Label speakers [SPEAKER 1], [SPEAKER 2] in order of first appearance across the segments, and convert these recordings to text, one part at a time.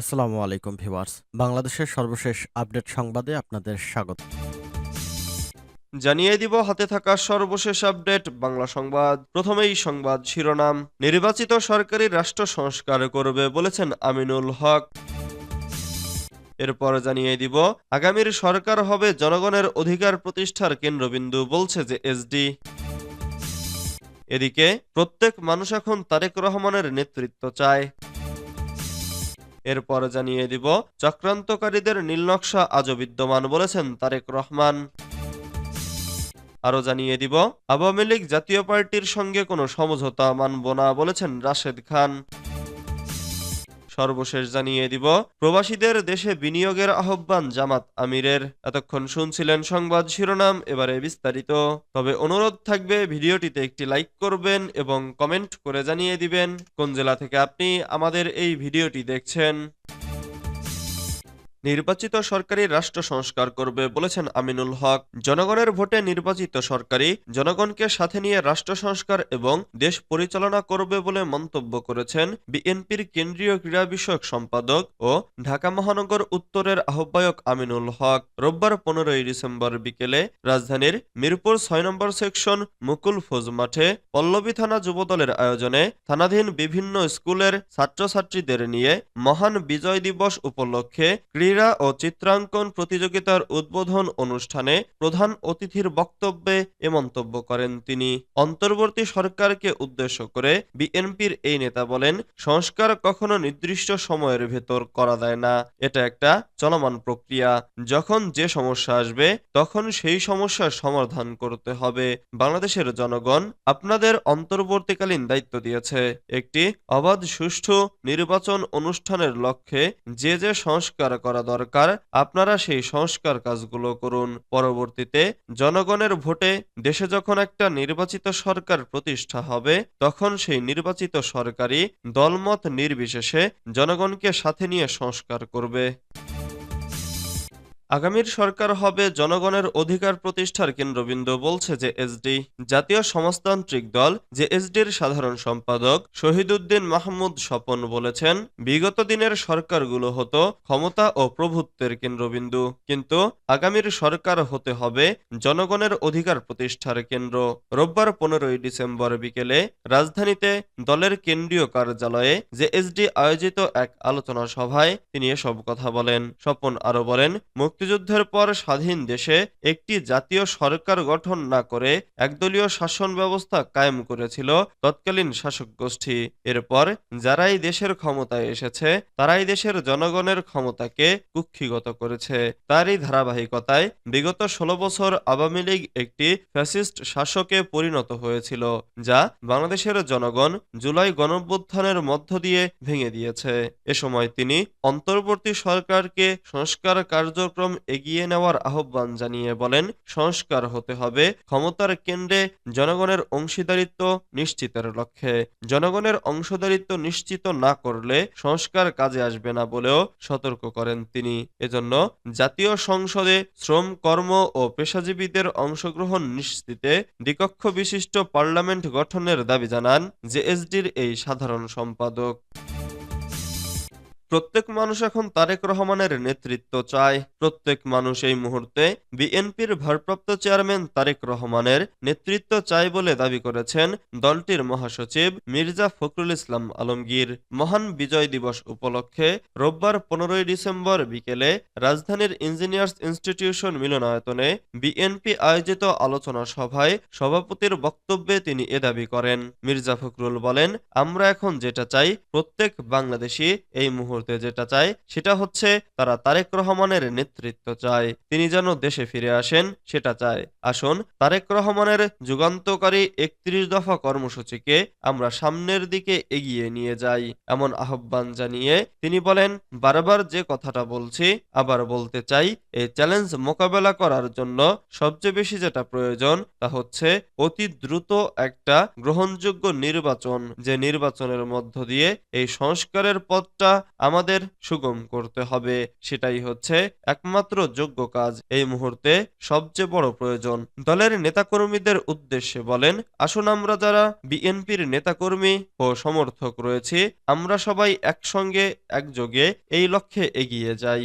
[SPEAKER 1] আসসালামু আলাইকুম, ভিউয়ার্স। বাংলাদেশের সর্বশেষ আপডেট সংবাদে আপনাদের স্বাগত।
[SPEAKER 2] জানিয়ে দিব, হাতে থাকা সর্বশেষ আপডেট, বাংলা সংবাদ। প্রথমেই সংবাদ শিরোনাম, নির্বাচিত সরকারি রাষ্ট্র সংস্কার করবে বলেছেন আমিনুল হক। এরপর জানিয়ে দিব, আগামীর সরকার হবে জনগণের অধিকার প্রতিষ্ঠার কেন্দ্রবিন্দু বলছে যে এসডি এদিকে, প্রত্যেক মানুষ এখন তারেক রহমানের নেতৃত্ব চায়। এরপর জানিয়ে দিব, চক্রান্তকারীদের নীলনকশা আজও বিদ্যমান বলেছেন তারেক রহমান। আরও জানিয়ে দিব, আওয়ামী লীগ জাতীয় পার্টির সঙ্গে কোনো সমঝোতা মানব না বলেছেন রাশেদ খান। সর্বশেষ জানিয়ে দিব। প্রবাসীদের দেশে বিনিয়োগের আহ্বান জামাত আমিরের। এতক্ষণ শুনছিলেন সংবাদ শিরোনাম, এবারে বিস্তারিত। তবে অনুরোধ থাকবে, ভিডিওটিতে একটি লাইক করবেন এবং কমেন্ট করে জানিয়ে দিবেন। কোন জেলা থেকে আপনি আমাদের এই ভিডিওটি দেখছেন? নির্বাচিত সরকারি রাষ্ট্র সংস্কার করবে বলেছেন আমিনুল হক। জনগণের ভোটে নির্বাচিত সরকারি জনগণকে সাথে নিয়ে রাষ্ট্র সংস্কার এবং দেশ পরিচালনা করবে বলে মন্তব্য করেছেন বিএনপির কেন্দ্রীয় ক্রীড়া বিষয়ক সম্পাদক ও ঢাকা মহানগর উত্তরের আহ্বায়ক আমিনুল হক। রোববার পনেরোই ডিসেম্বর বিকেলে রাজধানীর মিরপুর ছয় নম্বর সেকশন মুকুল ফৌজ মাঠে পল্লবী থানা যুবদলের আয়োজনে থানাধীন বিভিন্ন স্কুলের ছাত্রছাত্রীদের নিয়ে মহান বিজয় দিবস উপলক্ষে ক্রীড়া ও চিত্রাঙ্কন প্রতিযোগিতার উদ্বোধন অনুষ্ঠানে প্রধান অতিথির বক্তব্যে এ মন্তব্য করেন তিনি। অন্তর্বর্তী সরকারকে উদ্দেশ্য করে বিএনপির এই নেতা বলেন, সংস্কার কখনো নির্দিষ্ট সময়ের ভেতর করা যায় না, এটা একটা চলমান প্রক্রিয়া। যখন যে সমস্যা আসবে, তখন সেই সমস্যার সমাধান করতে হবে। বাংলাদেশের জনগণ আপনাদের অন্তর্বর্তীকালীন দায়িত্ব দিয়েছে। একটি অবাধ, সুষ্ঠু নির্বাচন অনুষ্ঠানের লক্ষ্যে যে যে সংস্কার করা দরকার, আপনারা সেই সংস্কার কাজগুলো করুন। পরবর্তীতে জনগণের ভোটে দেশে যখন একটা নির্বাচিত সরকার প্রতিষ্ঠা হবে, তখন সেই নির্বাচিত সরকারি দলমত নির্বিশেষে জনগণকে সাথে নিয়ে সংস্কার করবে। আগামীর সরকার হবে জনগণের অধিকার প্রতিষ্ঠার কেন্দ্রবিন্দু বলছে যে এসডি জাতীয় সমাজতান্ত্রিক দল যে এসডির সাধারণ সম্পাদক শহীদুদ্দিন মাহমুদ স্বপন বলেছেন, বিগত দিনের সরকারগুলো হতো ক্ষমতা ও প্রভুত্বের কেন্দ্রবিন্দু, কিন্তু আগামীর সরকার হতে হবে জনগণের অধিকার প্রতিষ্ঠার কেন্দ্র। রোববার পনেরোই ডিসেম্বর বিকেলে রাজধানীতে দলের কেন্দ্রীয় কার্যালয়ে যে এসডি আয়োজিত এক আলোচনা সভায় তিনি এসব কথা বলেন। স্বপন আরও বলেন মুক্তিযুদ্ধের পর স্বাধীন দেশে একটি জাতীয় সরকার গঠন না করে একদলীয় শাসন ব্যবস্থা কায়েম করেছিল তৎকালীন শাসক গোষ্ঠী। এরপর যারাই দেশের ক্ষমতায় এসেছে, তারাই দেশের জনগণের ক্ষমতাকে কুক্ষিগত করেছে। তারই ধারাবাহিকতায় বিগত ষোলো বছর আওয়ামী লীগ একটি ফ্যাসিস্ট শাসকে পরিণত হয়েছিল, যা বাংলাদেশের জনগণ জুলাই গণঅভ্যুত্থানের মধ্য দিয়ে ভেঙে দিয়েছে। এ সময় তিনি অন্তর্বর্তী সরকারকে সংস্কার কার্যক্রম এগিয়ে নেওয়ার আহ্বান জানিয়ে বলেন, সংস্কার হতে হবে ক্ষমতার কেন্দ্রে জনগণের অংশীদারিত্ব নিশ্চিতের লক্ষ্যে। জনগণের অংশদারিত্ব নিশ্চিত না করলে সংস্কার কাজে আসবে না বলেও সতর্ক করেন তিনি। এজন্য জাতীয় সংসদে শ্রম, কর্ম ও পেশাজীবীদের অংশগ্রহণ নিশ্চিতে দ্বিকক্ষ বিশিষ্ট পার্লামেন্ট গঠনের দাবি জানান জেএসডির এই সাধারণ সম্পাদক। প্রত্যেক মানুষ এখন তারেক রহমানের নেতৃত্ব চায়। প্রত্যেক মানুষ এই মুহূর্তে বিএনপির ভারপ্রাপ্ত চেয়ারম্যান তারেক রহমানের নেতৃত্ব চায় বলে দাবি করেছেন দলটির মহাসচিব মির্জা ফখরুল ইসলাম আলমগীর। মহান বিজয় দিবস উপলক্ষে রোববার পনেরোই ডিসেম্বর বিকেলে রাজধানীর ইঞ্জিনিয়ার্স ইনস্টিটিউশন মিলনায়তনে বিএনপি আয়োজিত আলোচনা সভায় সভাপতির বক্তব্যে তিনি এ দাবি করেন। মির্জা ফখরুল বলেন, আমরা এখন যেটা চাই, প্রত্যেক বাংলাদেশি এই মুহূর্তে যেটা চায় সেটা হচ্ছে তারা তারেক রহমানের নেতৃত্ব চায়। তিনি যেন দেশে ফিরে আসেন, সেটা চায়। আসুন, তারেক রহমানের যুগান্তকারী একত্রিশ দফা কর্মসূচিকে আমরা সামনের দিকে এগিয়ে নিয়ে যাই, এমন আহ্বান জানিয়ে তিনি বলেন, বারবার যে কথাটা বলছি, আবার বলতে চাই, এই চ্যালেঞ্জ মোকাবেলা করার জন্য সবচেয়ে বেশি যেটা প্রয়োজন, তা হচ্ছে অতি দ্রুত একটা গ্রহণযোগ্য নির্বাচন। যে নির্বাচনের মধ্য দিয়ে এই সংস্কারের পথটা আমাদের সুগম করতে হবে। সেটাই হচ্ছে একমাত্র যোগ্য কাজ। এই মুহূর্তে সবচেয়ে বড় প্রয়োজন। দলের নেতাকর্মীদের উদ্দেশ্যে বলেন, আসুন আমরা যারা বিএনপির নেতাকর্মী ও সমর্থক রয়েছি, আমরা সবাই একসঙ্গে, একযোগে এই লক্ষ্যে এগিয়ে যাই।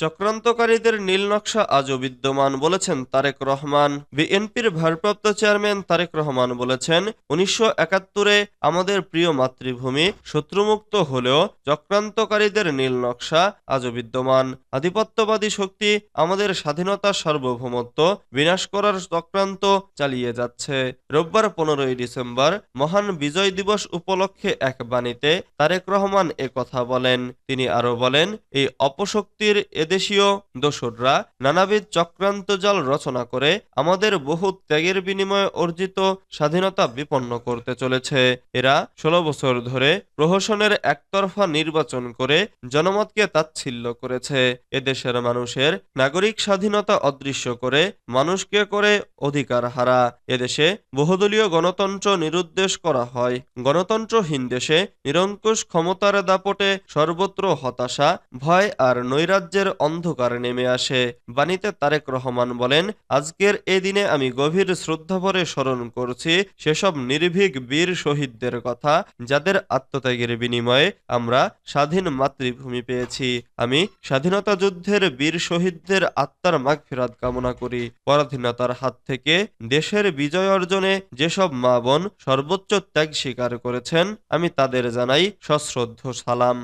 [SPEAKER 2] চক্রান্তকারীদের নীল নকশা আজও বিদ্যমান বলেছেন তারেক রহমান। বিএনপির ভারপ্রাপ্ত চেয়ারম্যান তারেক রহমান বলেছেন, উনিশশো একাত্তরে আমাদের প্রিয় মাতৃভূমি, শত্রুমুক্ত হলেও চক্রান্তকারীদের নীল নকশা আজও বিদ্যমান। আধিপত্যবাদী শক্তি আমাদের স্বাধীনতা সার্বভৌমত্ব বিনাশ করার চক্রান্ত চালিয়ে যাচ্ছে। রোববার পনেরোই ডিসেম্বর মহান বিজয় দিবস উপলক্ষে এক বাণীতে তারেক রহমান কথা বলেন। তিনি আরও বলেন, এই অপশক্তির এদেশীয় দোসররা নানাবিধ চক্রান্ত জাল রচনা করে আমাদের বহু ত্যাগের বিনিময়ে অর্জিত স্বাধীনতা বিপন্ন করতে চলেছে। এরা ষোলো বছর ধরে প্রহসনের একতরফা নির্বাচন করে জনমতকে তাচ্ছিল্য করেছে। এদেশের মানুষের নাগরিক স্বাধীনতা অদৃশ্য করে মানুষকে করে অধিকার হারা। এদেশে বহুদলীয় গণতন্ত্র নিরুদ্দেশ করা হয়। গণতন্ত্রহীন দেশে নিরঙ্কুশ ক্ষমতার দাপটে সর্বত্র হতাশা, ভয় আর নৈরাজ্যের অন্ধকার নেমে আসে। বাণীতে তারেক রহমান বলেন, আজকের এই দিনে আমি গভীর শ্রদ্ধাভরে স্মরণ করছি সেসব নির্ভীক বীর শহীদদের কথা, যাদের আত্মত্যাগের বিনিময়ে আমরা স্বাধীন মাতৃভূমি পেয়েছি। আমি স্বাধীনতা যুদ্ধের বীর শহীদদের আত্মার মাগফিরাত কামনা করি। পরাধীনতার হাত থেকে দেশের বিজয় অর্জনে যেসব মা বোন সর্বোচ্চ ত্যাগ স্বীকার করেছেন, আমি তাদের জানাই সশ্রদ্ধ সালাম।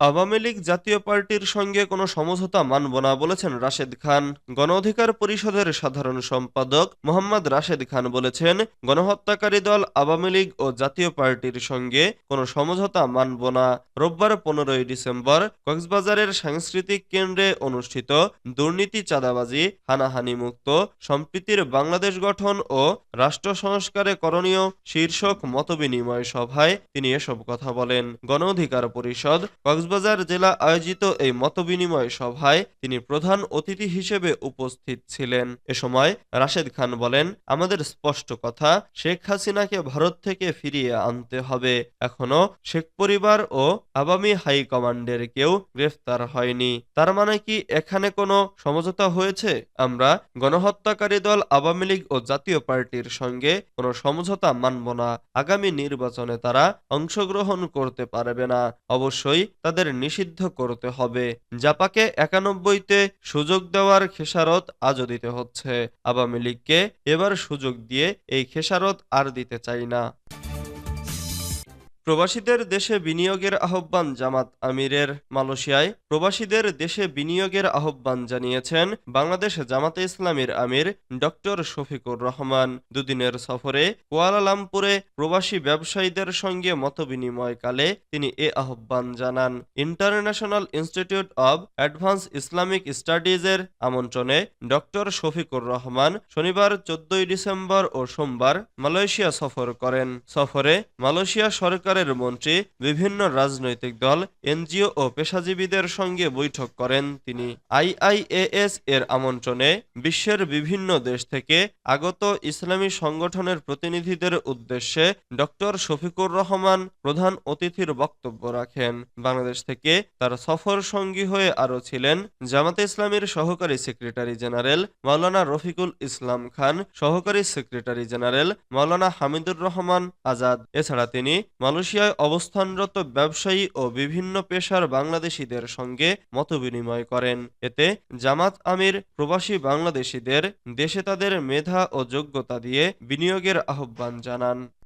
[SPEAKER 2] আওয়ামী লীগ জাতীয় পার্টির সঙ্গে কোনো সমঝোতা মানব না বলেছেন রাশেদ খান। গণ অধিকার পরিষদের সাধারণ সম্পাদক মোহাম্মদ রাশেদ খান বলেছেন, গণহত্যাকারী দল আওয়ামী লীগ ও জাতীয় পার্টির সঙ্গে কোনো সমঝোতা মানব না। রোববার পনেরোই ডিসেম্বর কক্সবাজারের সাংস্কৃতিক কেন্দ্রে অনুষ্ঠিত দুর্নীতি চাঁদাবাজি, হানাহানি মুক্ত, সম্প্রীতির বাংলাদেশ গঠন ও রাষ্ট্র সংস্কারে করণীয় শীর্ষক মতবিনিময় সভায় তিনি এসব কথা বলেন। গণ অধিকার পরিষদ কক্সবাজার জেলা আয়োজিত এই মতবিনিময় সভায় তিনি প্রধান অতিথি হিসেবে উপস্থিত ছিলেন। এ সময় রাশেদ খান বলেন, আমাদের স্পষ্ট কথা, শেখ হাসিনাকে ভারত থেকে ফিরিয়ে আনতে হবে। এখনও শেখ পরিবার ও আওয়ামী হাই কমান্ডের কেউ গ্রেফতার হয়নি। তার মানে কি এখানে কোনো সমঝোতা হয়েছে? আমরা গণহত্যাকারী দল, আওয়ামী লীগ ও জাতীয় পার্টির সঙ্গে কোনো সমঝোতা মানব না। আগামী নির্বাচনে তারা অংশগ্রহণ করতে পারবে না। অবশ্যই তাদের নিষিদ্ধ করতে হবে। জাপাকে একানব্বইতে সুযোগ দেওয়ার খেসারত আজও দিতে হচ্ছে। আওয়ামী লীগকে এবার সুযোগ দিয়ে এই খেসারত আর দিতে চাই না। প্রবাসীদের দেশে বিনিয়োগের আহ্বান জামাত আমিরের মালয়েশিয়ায়। প্রবাসীদের দেশে বিনিয়োগের আহ্বান জানিয়েছেন বাংলাদেশ জামাতে ইসলামীর আমির ডক্টর শফিকুর রহমান। দুদিনের সফরে কুয়ালালামপুরে প্রবাসী ব্যবসায়ীদের সঙ্গে মতবিনিময়কালে তিনি এ আহ্বান জানান। International institute of advance Islamic স্টাডিজের আমন্ত্রণে ডক্টর শফিকুর রহমান শনিবার চোদ্দই ডিসেম্বর ও সোমবার মালয়েশিয়া সফর করেন। সফরে মালয়েশিয়া সরকারের মন্ত্রী বিভিন্ন রাজনৈতিক দল, এনজিও ও পেশাজীবীদের সঙ্গে বৈঠক করেন তিনি। আইআইএএস এর আমন্ত্রণে বিশ্বের বিভিন্ন দেশ থেকে আগত ইসলামী সংগঠনের প্রতিনিধিদের উদ্দেশ্যে ডক্টর শফিকুর রহমান প্রধান অতিথির বক্তব্য রাখেন। বাংলাদেশ থেকে তার সফর সঙ্গী হয়ে আরও ছিলেন জামাতে ইসলামীর সহকারী সেক্রেটারি জেনারেল মাওলানা রফিকুল ইসলাম খান, সহকারী সেক্রেটারি জেনারেল মাওলানা হামিদুর রহমান আজাদ। এছাড়া তিনি মালয়েশিয়ায় অবস্থানরত ব্যবসায়ী ও বিভিন্ন পেশার বাংলাদেশিদের সঙ্গে মতবিনিময় করেন। এতে জামাত আমির, প্রবাসী বাংলাদেশিদের দেশে তাদের মেধা ও যোগ্যতা দিয়ে বিনিয়োগের আহ্বান জানান।